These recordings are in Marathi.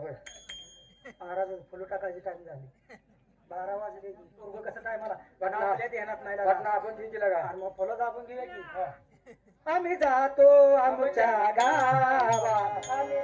होय. महाराज फुलं टाकायची टाइम झाली. बारा वाजले पूर्व कसं काय मला. आपल्या ध्यानात नाही आपण आणि मग फुलं दाबून घेऊया की. हा. आम्ही जातो आमच्या गावा आम्ही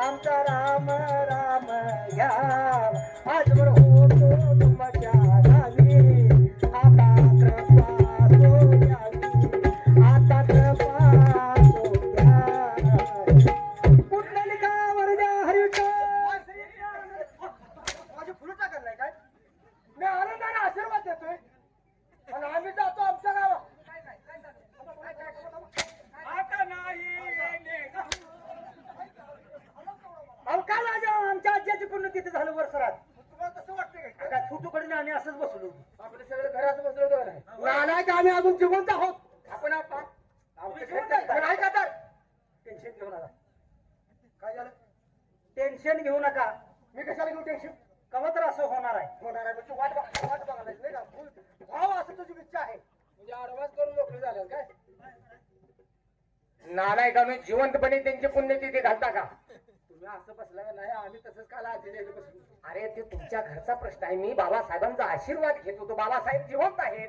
आमचा राम राम आजवर होतो तुमच्या असंच बसलो आपले सगळे घरात बसलो का नाही? नालायक आम्ही अजून जिवंत आहोत. आपण आपण आहे. नाही का? तर टेन्शन घेऊ नका. काय झालं? टेन्शन घेऊ नका. मी कशाला घेऊ टेन्शन कवा तर असं होणार आहे. होणार आहे. म्हणजे वाट बघ- वाट बघायला नाही का? भाव असं तुझी इच्छा आहे. म्हणजे आडवास करून मोकळे झाले काय? नालायकानं जिवंतपणे त्यांची पुण्यतिथी घालता का? असं बसला नाही आम्ही तसंच काल आजी बसलो. अरे ते तुमच्या घरचा प्रश्न आहे. मी बाबासाहेबांचा आशीर्वाद घेत होतो. बाबासाहेब जिवंत आहेत.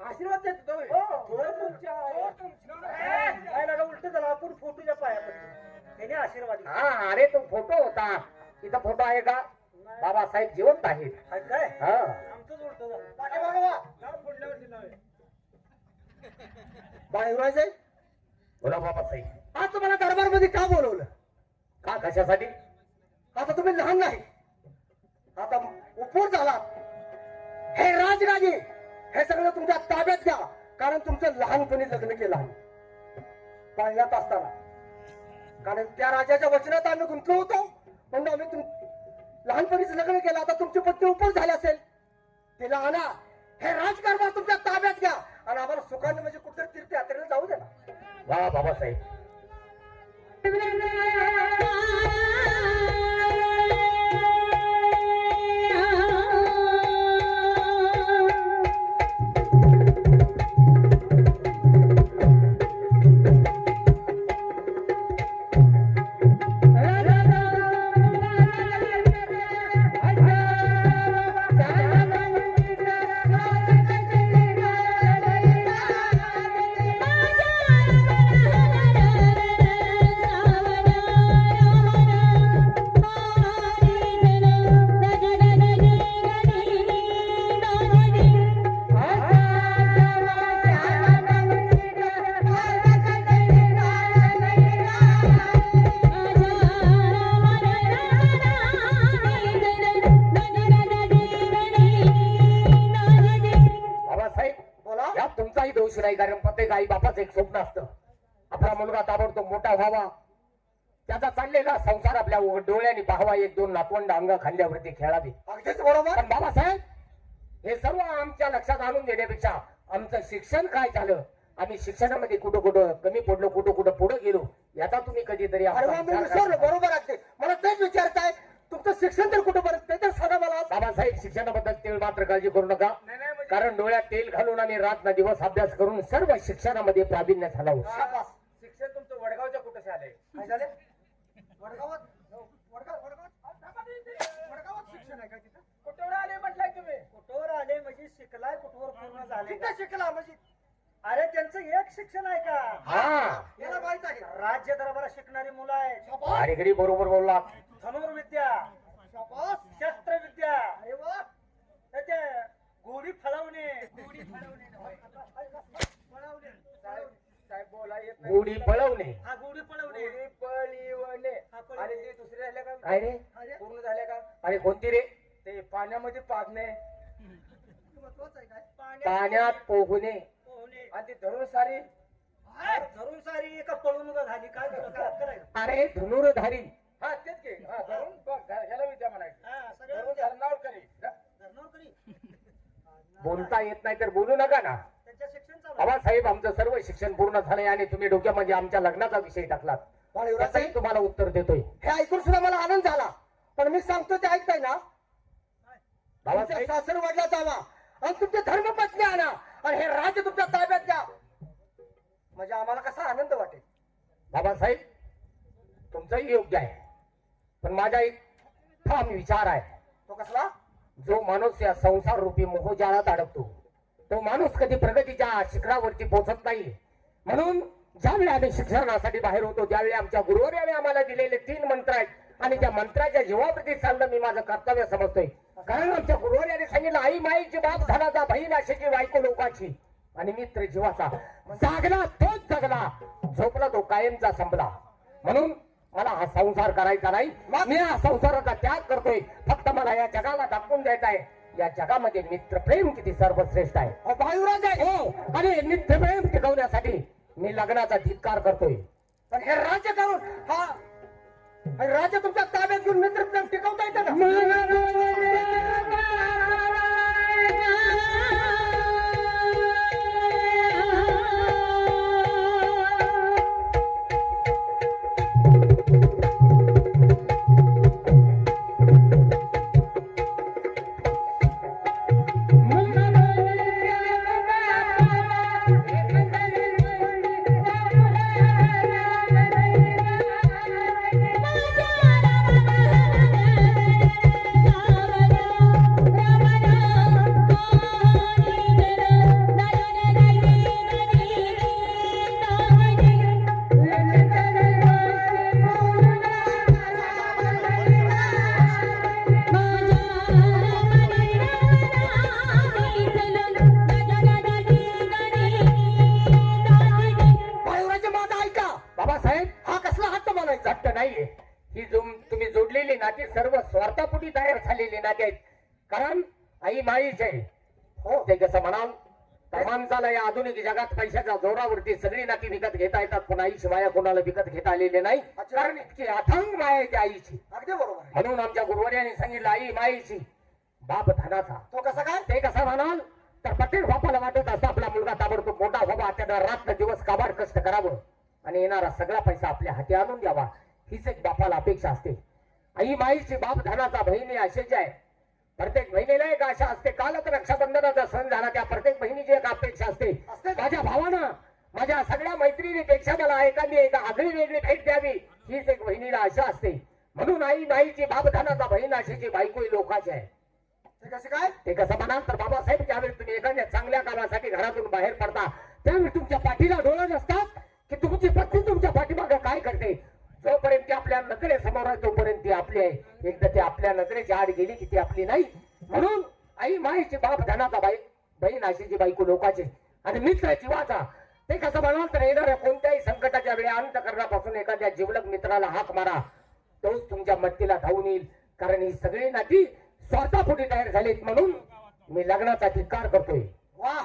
आशीर्वाद देत हो. तो तुमच्या आहे. लागा उलट झाला. आपण फोटोच्या पाया पडलो त्याने आशीर्वाद. हा अरे तो फोटो होता. इथं फोटो आहे का? बाबासाहेब जिवंत आहेत. हाय काय? हा. आमचंच उलट झालं. बाळूराजे बोला बाबासाहेब. आज तुम्हाला दरबारमध्ये का बोलवलं? का कशासाठी? आता तुम्ही लहान नाही. आता उपोर झाला. हे राजराजे हे सगळं तुमच्या ताब्यात घ्या. कारण तुमचं लहानपणी लग्न केलं आहे पाळण्यात असताना. कारण त्या राजाच्या वचनात आम्ही गुंतलो होतो. म्हणून आम्ही तुम लहानपणीच लग्न केलं. आता तुमची पत्नी उपोर झाली असेल. तिला आणा. हे राजकारभार तुमच्या ताब्यात घ्या. आणि आम्हाला सुखाने म्हणजे कुठेतरी तीर्थयात्रेला जाऊ दे ना. वा बाबासाहेब. ഇവിടെ कारण प्रत्येक आई बापाचं एक स्वप्न असतं. आपला मुलगा ताबडतोब मोठा व्हावा. त्याचा चाललेला संसार आपल्या डोळ्याने पाहावा. एक दोन नातवंड अंग खांद्यावरती खेळावी. अगदीच बरोबर. पण बाबासाहेब हे सर्व आमच्या लक्षात आणून देण्यापेक्षा आमचं शिक्षण काय झालं? आम्ही शिक्षणामध्ये कुठं कुठं कमी पडलो कुठं कुठं पुढे गेलो याचा तुम्ही कधीतरी. बरोबर आहे ते. मला तेच विचारत आहे तुमचं शिक्षण तर कुठं पर्यंत ते तर सांगा मला. बाबासाहेब शिक्षणाबद्दल तेल मात्र काळजी करू नका. कारण डोळ्यात तेल घालून आम्ही रात ना दिवस अभ्यास करून सर्व शिक्षणामध्ये प्रावीण्य झालो शाबास. शिक्षण तुमचं वडगावच्या कुठं झालंय काय झाले? वडगावात? वडगाव वडगावात? वडगावात शिक्षण आहे का तिथं? कुठं आले म्हटलंय तुम्ही? कुठवर आले? म्हणजे शिकलाय कुठवर पूर्ण झाले शिकला म्हणजे अरे त्यांचं एक शिक्षण आहे का? हा. याला माहीत आहे राज्य दरबारात शिकणारी मुलं आहेत. अलीकडे बरोबर बोलला धनुर्विद्या शाबास. शस्त्रविद्या अरे वा. त्याचे गोडी फळवणे साहेब साहेब बोला येत नाही. गोडी पळवणे. हा गोडी पळवणे. गोडी पळीवणे. हा, पळीवणे. आणि ते दुसरे झाले का? काय रे? अरे, पूर्ण झाले का? अरे कोणती रे? ते पाण्यामध्ये पाडणे. पाण्यात पोहणे. पोहणे. आणि ते धरून सारी. धरून सारी एका पळून झाली. काय झालं? काय करायचं? अरे धनुर्धारी. हा तेच की. हा धरून बघ, घ- ह्याला विद्या म्हणायची. हा, धरून. धरणावर करी धरणार करी. बोलता येत नाही तर बोलू नका ना त्यांचं शिक्षण चालू आहे. बाबासाहेब आमचं सर्व शिक्षण पूर्ण झालंय आणि तुम्ही डोक्यामध्ये आमच्या लग्नाचा विषय टाकलात. त्याचंही तुम्हाला उत्तर देतोय. हे ऐकून सुद्धा मला आनंद झाला. पण मी सांगतो ते ऐकताय ना? बाबासाहेब? सासर वडला जावा आणि तुमचे धर्मपत्नी आणा आणि हे राज्य तुमच्या ताब्यात द्या म्हणजे आम्हाला कसा आनंद वाटेल. बाबासाहेब तुमचंही योग्य आहे. पण माझा एक ठाम विचार आहे. तो कसला? जो माणूस या संसार रूपी मोहजाळात अडकतो. तो माणूस कधी प्रगतीच्या शिखरावरती पोहोचत नाही. म्हणून ज्यावेळी आम्ही शिक्षणासाठी बाहेर होतो त्यावेळी आमच्या गुरुवर्याने आम्हाला दिलेले तीन मंत्र आहेत आणि त्या मंत्राच्या जीवाप्रती चालणं मी माझं कर्तव्य समजतोय. कारण आमच्या गुरुवर्याने सांगितलं आई माईची बाप धनाचा बहीण अशाची बायको लोकाची. आणि मित्र जीवाचा जागला तोच जगला झोपला तो कायमचा संपला. म्हणून मला हा संसार करायचा नाही. मी हा संसाराचा त्याग करतोय. फक्त मला या जगाला दाखवून द्यायचा आहे. या जगामध्ये मित्रप्रेम किती सर्वश्रेष्ठ आहे? बाळयुवराज आहे. हो आणि मित्रप्रेम टिकवण्यासाठी मी लग्नाचा धिक्कार करतोय. पण हे राज्य करून हा हे राज्य तुमच्या ताब्यात घेऊन मित्रप्रेम टिकवता येतं का? हो ते कसं म्हणाल तर माणसाला या आधुनिक जगात पैशाच्या जोरावरती सगळी नाती विकत घेता येतात पण आई शिवाय कोणाला विकत घेता आलेले नाही. कारण इतकी अथांग माया आहे त्या आईची. अगदी बरोबर म्हणून आमच्या गुरुवर्याने सांगितलं आई माईची बाप धनाचा. तो कसा काय? ते कसं म्हणाल तर प्रत्येक बापाला वाटत असतं आपला मुलगा ताबडतोब मोठा व्हावा त्यानं रात्र दिवस काबाड कष्ट करावं आणि येणारा सगळा पैसा आपल्या हाती आणून द्यावा. हीच एक बापाला अपेक्षा असते. आई माईची बाप धनाचा बहिणी असेच आहे प्रत्येक बहिणीला एक आशा असते. कालच रक्षाबंधनाचा सण झाला. त्या प्रत्येक बहिणीची एक अपेक्षा असते. माझ्या भावानं माझ्या सगळ्या मैत्रिणीपेक्षा मला एखादी एक आगळी वेगळी भेट द्यावी. हीच एक बहिणीला आशा असते. म्हणून आई माईची बाप धनाचा बहीण अशीची बायको लोकाची आहे. ते कसे काय? ते कसं म्हणाल तर बाबासाहेब ज्यावेळी तुम्ही एखाद्या चांगल्या कामासाठी घरातून बाहेर पडता त्यावेळी तुमच्या पाठीला डोळा नसतात की तुमची पत्नी तुमच्या पाठीमागे काय करते? जोपर्यंत ती आपल्या नजरे समोर आहे तोपर्यंत ती आपली आहे. एकदा ती आपल्या नजरेची आड गेली की ती आपली नाही. म्हणून आई माईची बाप धनाचा बाई बहीण आशीची बायको लोकाची आणि मित्र जीवाचा. ते कसं म्हणाल तर येणाऱ्या कोणत्याही संकटाच्या वेळी अंतकरणापासून एखाद्या जिवलग मित्राला हाक मारा तोच तुमच्या मत्तीला धावून येईल. कारण ही सगळी नाती स्वार्थापोटी तयार झालीत म्हणून मी लग्नाचा धिक्कार करतोय. वा!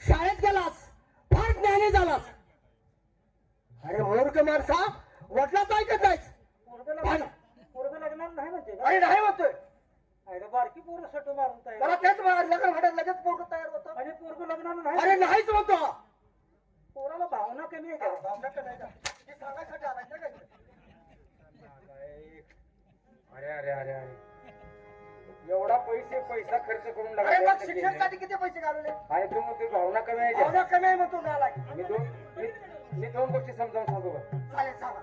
शाळेत गेलास. फार ज्ञानी झालास. अरे मूर्ख माणसा वडिलाच ऐकत पोरगं लग्नाला नाही म्हणते का? अरे नाही अरे बारकी पोरं सटो मारून मला तयार तेच म्हणा, लग्न भाड्यात लगेच पोरग तयार होतं आणि पोरगं लग्नाला अरे नाही नाहीच म्हणतो पोराला भावना कमी आहे का? भावना का नाही का? हे सांगायसाठी आलाय ना काय? अरे अरे अरे अरे. एवढा पैसे पैसा खर्च करून अरे मग लागायचा शिक्षणासाठी किती पैसे घालवले? आणि तू मग ती भावना कमी आहे भावना कमी आहे म्हणतो मी दोन मी- मी दोन गोष्टी समजावून सांगू का चालेल सांगा.